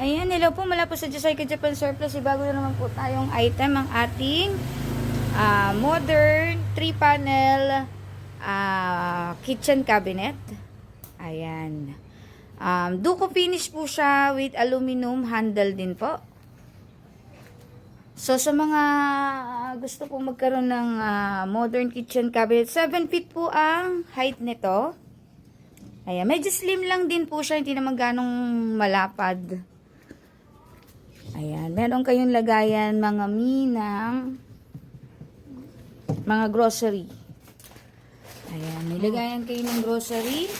Ayan, hello po. Mula po sa Josica Japan Surplus. Ibago na naman po tayong item. Ang ating ah, modern 3-panel ah, kitchen cabinet. Ayan. Um, duko finish po siya with aluminum handle din po. So, sa mga gusto po magkaroon ng ah, modern kitchen cabinet, 7 feet po ang height nito. Ayan, medyo slim lang din po siya, hindi naman ganong malapad. Ayan, meron kayong lagayan mga minang mga grocery. Ayan, nilagayan kayo ng grocery.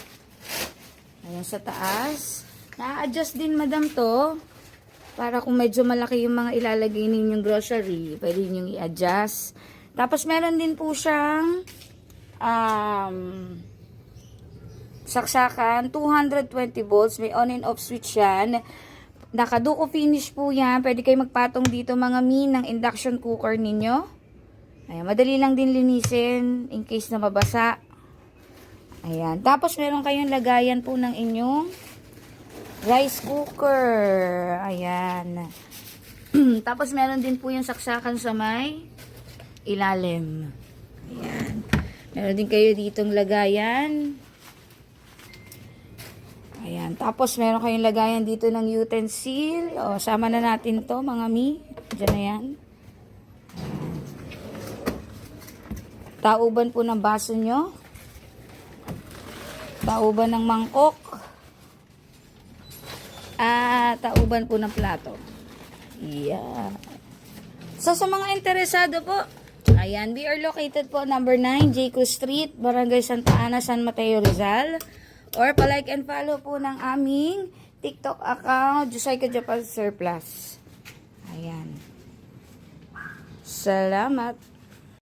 Ayan, sa taas. Na-adjust din, madam, to. Para kung medyo malaki yung mga ilalagay ninyong grocery, pwede ninyong i-adjust. Tapos, meron din po siyang um, saksakan, 220 volts, may on and off switch yan. Nakaduko finish po yan. Pwede kayo magpatong dito mga min ng induction cooker ninyo. Ayan, madali lang din linisin in case na mabasa. Ayan. Tapos meron kayong lagayan po ng inyong rice cooker. Ayan. Tapos meron din po yung saksakan sa may ilalim. Ayan. Meron din kayo ditong lagayan. Ayan. Tapos, meron kayong lagayan dito ng utensil. O, sama na natin to mga mi. Diyan na yan. Tauban po ng baso nyo. Tauban ng mangkok. At tauban po ng plato. Yeah. So, sa mga interesado po, ayan, we are located po number 9, Jaco Street, Barangay Santa Ana, San Mateo, Rizal. Or palike and follow po ng aming TikTok account, Josica Japan Surplus. Ayan. Salamat.